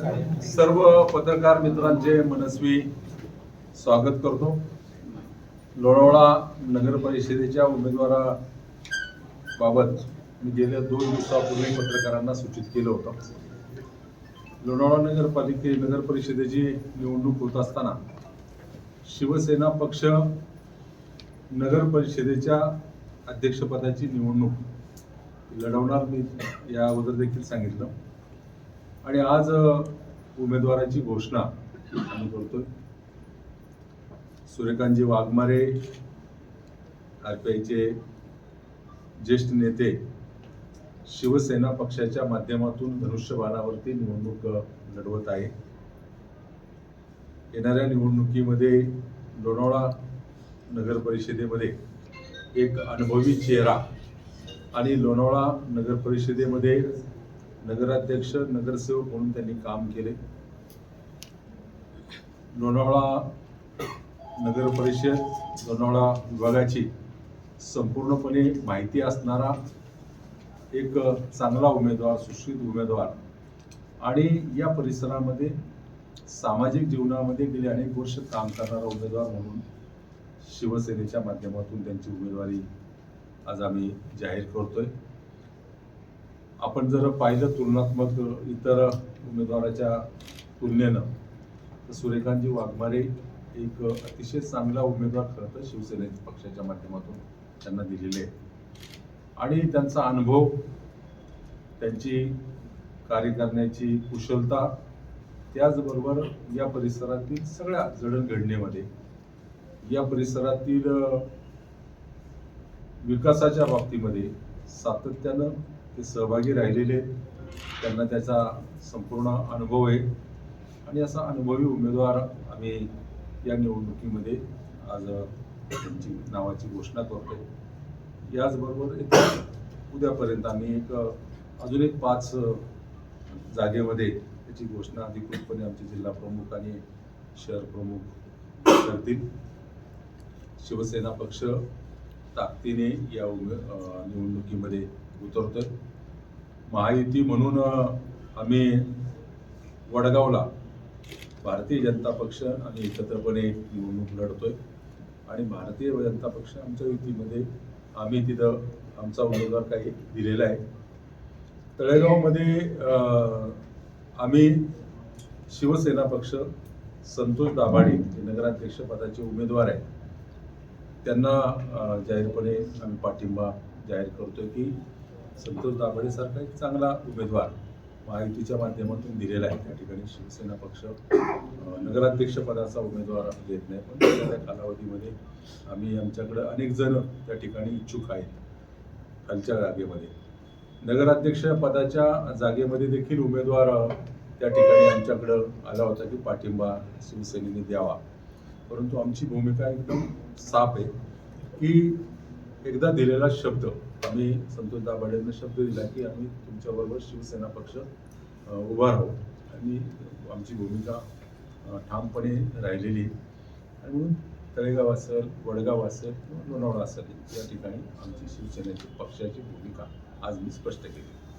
सर्व पत्रकार मित्रांचे मनस्वी स्वागत करतो. लोणावळा नगर परिषदेच्या उमेदवाराबाबत मी गेल्या दोन दिवसापूर्वी पत्रकारांना सूचित केलं होतं. लोणावळा नगरपालिके नगर परिषदेची निवडणूक होत असताना शिवसेना पक्ष नगर परिषदेच्या अध्यक्षपदाची निवडणूक लढवणार मी या अगोदर देखील सांगितलं. आणि आज उमेदवाराची घोषणा आम्ही करतोय. सूर्यकांतजी वाघमारे आर पी आयचे ज्येष्ठ नेते शिवसेना पक्षाच्या माध्यमातून धनुष्यबाणावरती निवडणूक लढवत आहे. येणाऱ्या निवडणुकीमध्ये लोणावळा नगर परिषदेमध्ये एक अनुभवी चेहरा आणि लोणावळा नगर परिषदेमध्ये नगराध्यक्ष नगरसेवक म्हणून त्यांनी काम केले. लोणावळा नगर परिषद लोणावळा विभागाची संपूर्णपणे माहिती असणारा एक चांगला उमेदवार सुशिक्षित उमेदवार आणि या परिसरामध्ये सामाजिक जीवनामध्ये गेले अनेक वर्ष काम करणारा उमेदवार म्हणून शिवसेनेच्या माध्यमातून त्यांची उमेदवारी आज आम्ही जाहीर करतोय. आपण जर पाहिलं तुलनात्मक इतर उमेदवाराच्या तुलनेनं तर सुरेखांजी वाघमारे एक अतिशय चांगला उमेदवार खरं तर शिवसेने पक्षाच्या माध्यमातून त्यांना दिलेले आहे आणि त्यांचा अनुभव त्यांची कार्य करण्याची कुशलता त्याचबरोबर या परिसरातील सगळ्या जडणघडणीमध्ये या परिसरातील विकासाच्या बाबतीमध्ये सातत्यानं ते सहभागी राहिलेले आहेत. त्यांना त्याचा संपूर्ण अनुभव आहे. आणि असा अनुभवी उमेदवार आम्ही या निवडणुकीमध्ये आज त्यांची नावाची घोषणा करतो याचबरोबर एक उद्यापर्यंत आम्ही एक अजून एक पाच जागेमध्ये त्याची घोषणा अधिकृतपणे आमचे जिल्हा प्रमुख आणि शहर प्रमुख करतील. शिवसेना पक्ष ताकदीने या उमे निवडणुकीमध्ये उतरतोय. महायुती म्हणून आम्ही वडगावला भारतीय जनता पक्ष आणि एकत्रपणे निवडणूक लढतोय. आणि भारतीय जनता पक्ष आमच्या युतीमध्ये आम्ही तिथं आमचा उमेदवार काही दिलेला आहे. तळेगावमध्ये आम्ही शिवसेना पक्ष संतोष दाभाडे जे नगराध्यक्ष पदाचे उमेदवार आहेत. त्यांना जाहीरपणे आम्ही पाठिंबा जाहीर करतोय की संतोष दाभाडे सारखा एक चांगला उमेदवार महायुतीच्या माध्यमातून दिलेला आहे. त्या ठिकाणी शिवसेना पक्ष नगराध्यक्षपदाचा उमेदवार देत नाही. पण त्या कालावधीमध्ये आम्ही आमच्याकडे अनेक जण त्या ठिकाणी इच्छुक आहेत. खालच्या जागेमध्ये. नगराध्यक्ष पदाच्या जागेमध्ये देखील उमेदवार त्या ठिकाणी आमच्याकडं आला होता की पाठिंबा शिवसेनेने द्यावा. परंतु आमची भूमिका एकदम साफ आहे की एकदा दिलेला शब्द आम्ही संतोष दाभाडेंना शब्द दिला की आम्ही तुमच्याबरोबर शिवसेना पक्ष उभा राहू. आणि आमची भूमिका ठामपणे राहिलेली आणि म्हणून तळेगाव असेल वडगाव असेल किंवा लोणावळा असेल या ठिकाणी आमची शिवसेनेची पक्षाची भूमिका आज मी स्पष्ट केली.